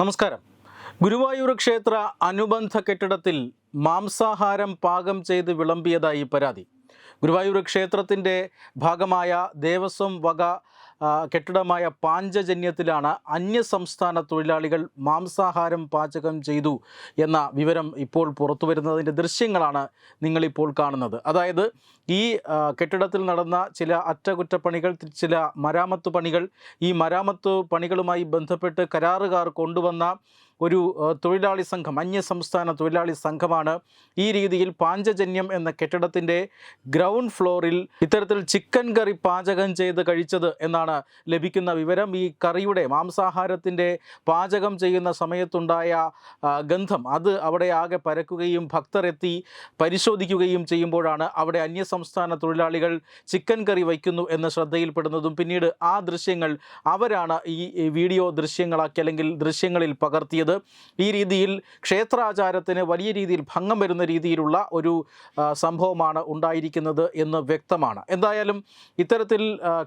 നമസ്കാരം. ഗുരുവായൂർ ക്ഷേത്ര അനുബന്ധ കെട്ടിടത്തിൽ മാംസാഹാരം പാകം ചെയ്ത് വിളമ്പിയതായി പരാതി. ഗുരുവായൂർ ക്ഷേത്രത്തിന്റെ ഭാഗമായ ദേവസ്വം വക കെട്ടിടമായ പാഞ്ചജന്യത്തിലാണ് അന്യസംസ്ഥാന തൊഴിലാളികൾ മാംസാഹാരം പാചകം ചെയ്തു എന്ന വിവരം ഇപ്പോൾ പുറത്തു വരുന്നതിന്റെ ദൃശ്യങ്ങളാണ് നിങ്ങളിപ്പോൾ കാണുന്നത്. അതായത് ഈ കെട്ടിടത്തിൽ നടന്ന ചില അറ്റകുറ്റപ്പണികൾ ചില മരാമത്ത് പണികൾ ഈ മരാമത്ത് പണികളുമായി ബന്ധപ്പെട്ട് കരാറുകാർ കൊണ്ടുവന്ന ഒരു തൊഴിലാളി സംഘം അന്യസംസ്ഥാന തൊഴിലാളി സംഘമാണ് ഈ രീതിയിൽ പാഞ്ചജന്യം എന്ന കെട്ടിടത്തിന്റെ ഗ്രൗണ്ട് ഫ്ലോറിൽ ഇത്തരത്തിൽ ചിക്കൻ കറി പാചകം ചെയ്ത് കഴിച്ചത് എന്നാണ് ലഭിക്കുന്ന വിവരം. ഈ കറിയുടെ മാംസാഹാരത്തിന്റെ പാചകം ചെയ്യുന്ന സമയത്തുണ്ടായ ഗന്ധം അത് അവിടെ ആകെ പരക്കുകയും ഭക്തർ എത്തി പരിശോധിക്കുകയും ചെയ്യുമ്പോഴാണ് അവിടെ അന്യസംസ്ഥാന തൊഴിലാളികൾ ചിക്കൻ കറി വയ്ക്കുന്നു എന്ന് ശ്രദ്ധയിൽപ്പെടുന്നതും പിന്നീട് ആ ദൃശ്യങ്ങൾ അവരാണ് ഈ വീഡിയോ ദൃശ്യങ്ങളാക്കി അല്ലെങ്കിൽ ദൃശ്യങ്ങളിൽ പകർത്തിയത്. ഈ രീതിയിൽ ക്ഷേത്രാചാരത്തിന് വലിയ രീതിയിൽ ഭംഗം വരുന്ന രീതിയിലുള്ള ഒരു സംഭവമാണ് ഉണ്ടായിരിക്കുന്നത് എന്ന് വ്യക്തമാണ്. എന്തായാലും ഇത്തരത്തിൽ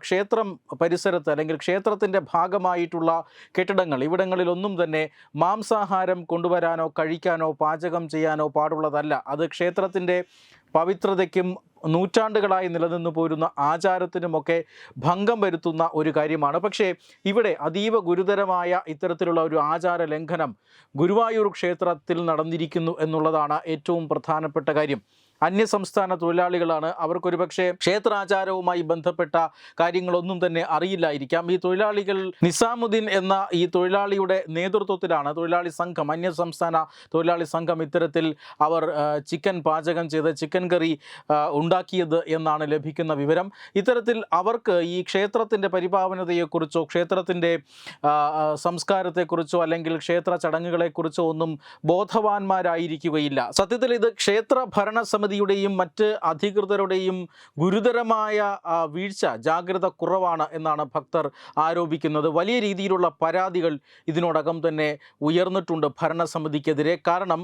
ക്ഷേത്രം പരിസരത്ത് അല്ലെങ്കിൽ ക്ഷേത്രത്തിന്റെ ഭാഗമായിട്ടുള്ള കെട്ടിടങ്ങൾ ഇവിടങ്ങളിലൊന്നും തന്നെ മാംസാഹാരം കൊണ്ടുവരാനോ കഴിക്കാനോ പാചകം ചെയ്യാനോ പാടുള്ളതല്ല. അത് ക്ഷേത്രത്തിന്റെ പവിത്രതയ്ക്കും നൂറ്റാണ്ടുകളായി നിലനിന്നു പോരുന്ന ആചാരത്തിനുമൊക്കെ ഭംഗം വരുത്തുന്ന ഒരു കാര്യമാണ്. പക്ഷേ ഇവിടെ അതീവ ഗുരുതരമായ ഇത്തരത്തിലുള്ള ഒരു ആചാര ലംഘനം ഗുരുവായൂർ ക്ഷേത്രത്തിൽ നടന്നിരിക്കുന്നു എന്നുള്ളതാണ് ഏറ്റവും പ്രധാനപ്പെട്ട കാര്യം. അന്യസംസ്ഥാന തൊഴിലാളികളാണ്. അവർക്കൊരു പക്ഷേ ക്ഷേത്രാചാരവുമായി ബന്ധപ്പെട്ട കാര്യങ്ങളൊന്നും തന്നെ അറിയില്ലായിരിക്കാം. ഈ തൊഴിലാളികൾ നിസാമുദ്ദീൻ എന്ന ഈ തൊഴിലാളിയുടെ നേതൃത്വത്തിലാണ് തൊഴിലാളി സംഘം അന്യസംസ്ഥാന തൊഴിലാളി സംഘം ഇത്തരത്തിൽ അവർ ചിക്കൻ പാചകം ചെയ്ത് ചിക്കൻ കറി ഉണ്ടാക്കിയത് എന്നാണ് ലഭിക്കുന്ന വിവരം. ഇത്തരത്തിൽ അവർക്ക് ഈ ക്ഷേത്രത്തിന്റെ പരിപാവനതയെക്കുറിച്ചോ ക്ഷേത്രത്തിന്റെ സംസ്കാരത്തെക്കുറിച്ചോ അല്ലെങ്കിൽ ക്ഷേത്ര ചടങ്ങുകളെക്കുറിച്ചോ ഒന്നും ബോധവാന്മാരായിരിക്കുകയില്ല. സത്യത്തിൽ ഇത് ക്ഷേത്ര ഭരണസമിതിയുടെയും മറ്റ് അധികൃതരുടെയും ഗുരുതരമായ വീഴ്ച ജാഗ്രത കുറവാണ് എന്നാണ് ഭക്തർ ആരോപിക്കുന്നത്. വലിയ രീതിയിലുള്ള പരാതികൾ ഇതിനോടകം തന്നെ ഉയർന്നിട്ടുണ്ട് ഭരണസമിതിക്കെതിരെ. കാരണം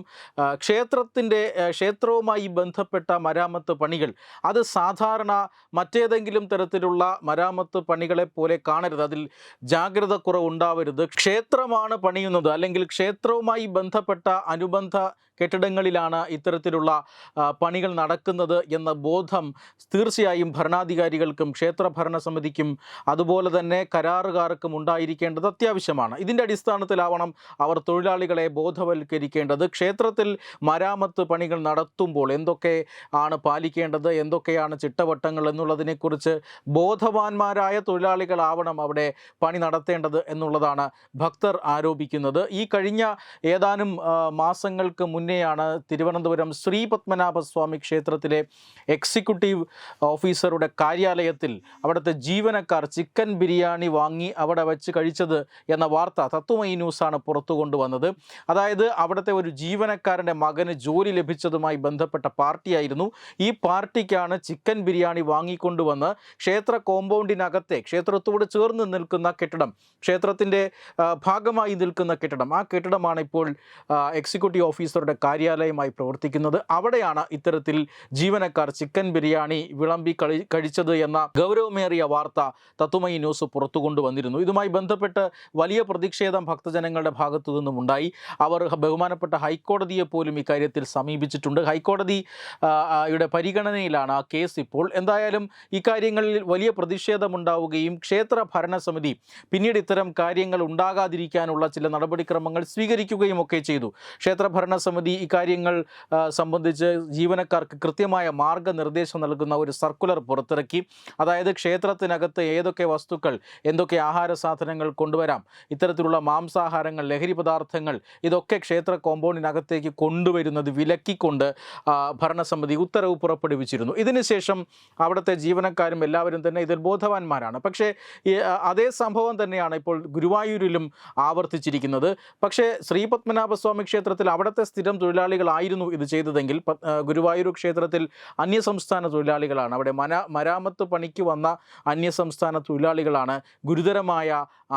ക്ഷേത്രത്തിന്റെ ക്ഷേത്രവുമായി ബന്ധപ്പെട്ട മരാമത്ത് പണികൾ അത് സാധാരണ മറ്റേതെങ്കിലും തരത്തിലുള്ള മരാമത്ത് പണികളെ പോലെ കാണരുത്. അതിൽ ജാഗ്രത കുറവുണ്ടാവരുത്. ക്ഷേത്രമാണ് പണിയുന്നത്. അല്ലെങ്കിൽ ക്ഷേത്രവുമായി ബന്ധപ്പെട്ട അനുബന്ധ കെട്ടിടങ്ങളിലാണ് ഇത്തരത്തിലുള്ള ആ, പണികൾ നടക്കുന്നത് എന്ന ബോധം തീർച്ചയായും ഭരണാധികാരികൾക്കും ക്ഷേത്ര ഭരണസമിതിക്കും അതുപോലെ തന്നെ കരാറുകാർക്കും ഉണ്ടായിരിക്കേണ്ടത് അത്യാവശ്യമാണ്. ഇതിന്റെ അടിസ്ഥാനത്തിലാവണം അവർ തൊഴിലാളികളെ ബോധവൽക്കരിക്കേണ്ടത്. ക്ഷേത്രത്തിൽ മരാമത്ത് പണികൾ നടത്തുമ്പോൾ എന്തൊക്കെ ആണ് പാലിക്കേണ്ടത്? എന്തൊക്കെയാണ് ചിട്ടവട്ടങ്ങൾ എന്നുള്ളതിനെക്കുറിച്ച് ബോധവാന്മാരായ തൊഴിലാളികളാവണം അവിടെ പണി നടത്തേണ്ടത് എന്നുള്ളതാണ് ഭക്തർ ആരോപിക്കുന്നത്. ഈ കഴിഞ്ഞ ഏതാനും മാസങ്ങൾക്ക് മുന്നെയാണ് തിരുവനന്തപുരം ശ്രീ പത്മനാഭസ്വാമി ക്ഷേത്രത്തിലെ എക്സിക്യൂട്ടീവ് ഓഫീസറുടെ കാര്യാലയത്തിൽ അവിടുത്തെ ജീവനക്കാർ ചിക്കൻ ബിരിയാണി വാങ്ങി അവിടെ വെച്ച് കഴിച്ചത് എന്ന വാർത്ത തത്വമയി ന്യൂസാണ് പുറത്തു കൊണ്ടുവന്നത്. അതായത് അവിടുത്തെ ഒരു ജീവനക്കാരന്റെ മകന് ജോലി ലഭിച്ചതുമായി ബന്ധപ്പെട്ട പാർട്ടിയായിരുന്നു. ഈ പാർട്ടിക്കാണ് ചിക്കൻ ബിരിയാണി വാങ്ങിക്കൊണ്ടുവന്ന് ക്ഷേത്ര കോമ്പൗണ്ടിനകത്തെ ക്ഷേത്രത്തോട് ചേർന്ന് നിൽക്കുന്ന കെട്ടിടം ക്ഷേത്രത്തിന്റെ ഭാഗമായി നിൽക്കുന്ന കെട്ടിടം. ആ കെട്ടിടമാണ് ഇപ്പോൾ എക്സിക്യൂട്ടീവ് ഓഫീസറുടെ കാര്യാലയമായി പ്രവർത്തിക്കുന്നത്. അവിടെയാണ് ഇത്തരത്തിൽ ജീവനക്കാർ ചിക്കൻ ബിരിയാണി വിളമ്പി കളി കഴിച്ചത് എന്ന ഗൗരവമേറിയ വാർത്ത തത്തുമയി ന്യൂസ് പുറത്തു കൊണ്ടുവന്നിരുന്നു ഇതുമായി ബന്ധപ്പെട്ട് വലിയ പ്രതിഷേധം ഭക്തജനങ്ങളുടെ ഭാഗത്തു നിന്നും ഉണ്ടായി. അവർ ബഹുമാനപ്പെട്ട ഹൈക്കോടതിയെ പോലും ഇക്കാര്യത്തിൽ സമീപിച്ചിട്ടുണ്ട്. ഹൈക്കോടതി യുടെ പരിഗണനയിലാണ് ആ കേസ് ഇപ്പോൾ. എന്തായാലും ഇക്കാര്യങ്ങളിൽ വലിയ പ്രതിഷേധമുണ്ടാവുകയും ക്ഷേത്ര ഭരണസമിതി പിന്നീട് ഇത്തരം കാര്യങ്ങൾ ഉണ്ടാകാതിരിക്കാനുള്ള ചില നടപടിക്രമങ്ങൾ സ്വീകരിക്കുകയും ഒക്കെ ചെയ്തു. ക്ഷേത്ര ഭരണസമിതി ഇക്കാര്യങ്ങൾ സംബന്ധിച്ച് സംബന്ധിച്ച് ജീവനക്കാർക്ക് കൃത്യമായ മാർഗനിർദ്ദേശം നൽകുന്ന ഒരു സർക്കുലർ പുറത്തിറക്കി. അതായത് ക്ഷേത്രത്തിനകത്ത് ഏതൊക്കെ വസ്തുക്കൾ എന്തൊക്കെ ആഹാര സാധനങ്ങൾ കൊണ്ടുവരാം ഇത്തരത്തിലുള്ള മാംസാഹാരങ്ങൾ ലഹരി പദാർത്ഥങ്ങൾ ഇതൊക്കെ ക്ഷേത്ര കോമ്പൗണ്ടിനകത്തേക്ക് കൊണ്ടുവരുന്നത് വിലക്കിക്കൊണ്ട് ഭരണസമിതി ഉത്തരവ് പുറപ്പെടുവിച്ചിരുന്നു. ഇതിനുശേഷം അവിടുത്തെ ജീവനക്കാരും എല്ലാവരും തന്നെ ഇതിൽ ബോധവാന്മാരാണ്. പക്ഷേ അതേ സംഭവം തന്നെയാണ് ഇപ്പോൾ ഗുരുവായൂരിലും ആവർത്തിച്ചിരിക്കുന്നത്. പക്ഷേ ശ്രീപത്മനാഭസ്വാമി ക്ഷേത്രത്തിൽ അവിടുത്തെ സ്ഥിരം തൊഴിലാളികളായിരുന്നു ഇത് ചെയ്തതെങ്കിൽ ഗുരുവായൂർ ഗുരുവായൂർ ക്ഷേത്രത്തിൽ അന്യസംസ്ഥാന തൊഴിലാളികളാണ്. അവിടെ മന മരാമത്ത് പണിക്ക് വന്ന അന്യസംസ്ഥാന തൊഴിലാളികളാണ് ഗുരുതരമായ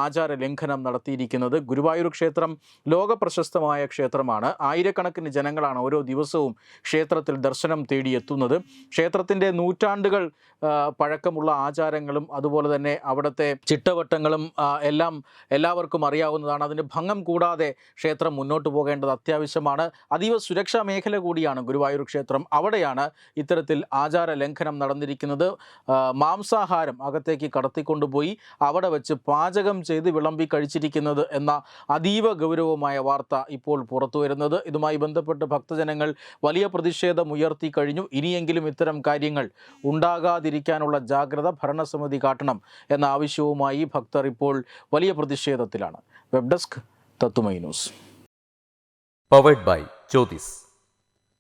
ആചാര ലംഘനം നടത്തിയിരിക്കുന്നത്. ഗുരുവായൂർ ക്ഷേത്രം ലോക പ്രശസ്തമായ ക്ഷേത്രമാണ്. ആയിരക്കണക്കിന് ജനങ്ങളാണ് ഓരോ ദിവസവും ക്ഷേത്രത്തിൽ ദർശനം തേടിയെത്തുന്നത്. ക്ഷേത്രത്തിന്റെ നൂറ്റാണ്ടുകൾ പഴക്കമുള്ള ആചാരങ്ങളും അതുപോലെ തന്നെ അവിടുത്തെ ചിട്ടവട്ടങ്ങളും എല്ലാം എല്ലാവർക്കും അറിയാവുന്നതാണ്. അതിന് ഭംഗം കൂടാതെ ക്ഷേത്രം മുന്നോട്ട് പോകേണ്ടത് അത്യാവശ്യമാണ്. അതീവ സുരക്ഷാ മേഖല കൂടിയാണ് ഗുരുവായൂർ ക്ഷേത്രം. അവിടെയാണ് ഇത്തരത്തിൽ ആചാര ലംഘനം നടന്നിരിക്കുന്നത് മാംസാഹാരം അകത്തേക്ക് കടത്തിക്കൊണ്ടുപോയി അവിടെ വെച്ച് പാചകം ചെയ്ത് വിളമ്പി കഴിച്ചിരിക്കുന്നത് എന്ന അതീവ ഗൗരവമായ വാർത്ത ഇപ്പോൾ പുറത്തു വരുന്നത്. ഇതുമായി ബന്ധപ്പെട്ട് ഭക്തജനങ്ങൾ വലിയ പ്രതിഷേധം ഉയർത്തി കഴിഞ്ഞു. ഇനിയെങ്കിലും ഇത്തരം കാര്യങ്ങൾ ഉണ്ടാകാതിരിക്കാനുള്ള ജാഗ്രത ഭരണസമിതി കാട്ടണം എന്ന ആവശ്യവുമായി ഭക്തർ ഇപ്പോൾ വലിയ പ്രതിഷേധത്തിലാണ്. വെബ് ഡെസ്ക് തത്തുമൈ news. Powered by Jyothis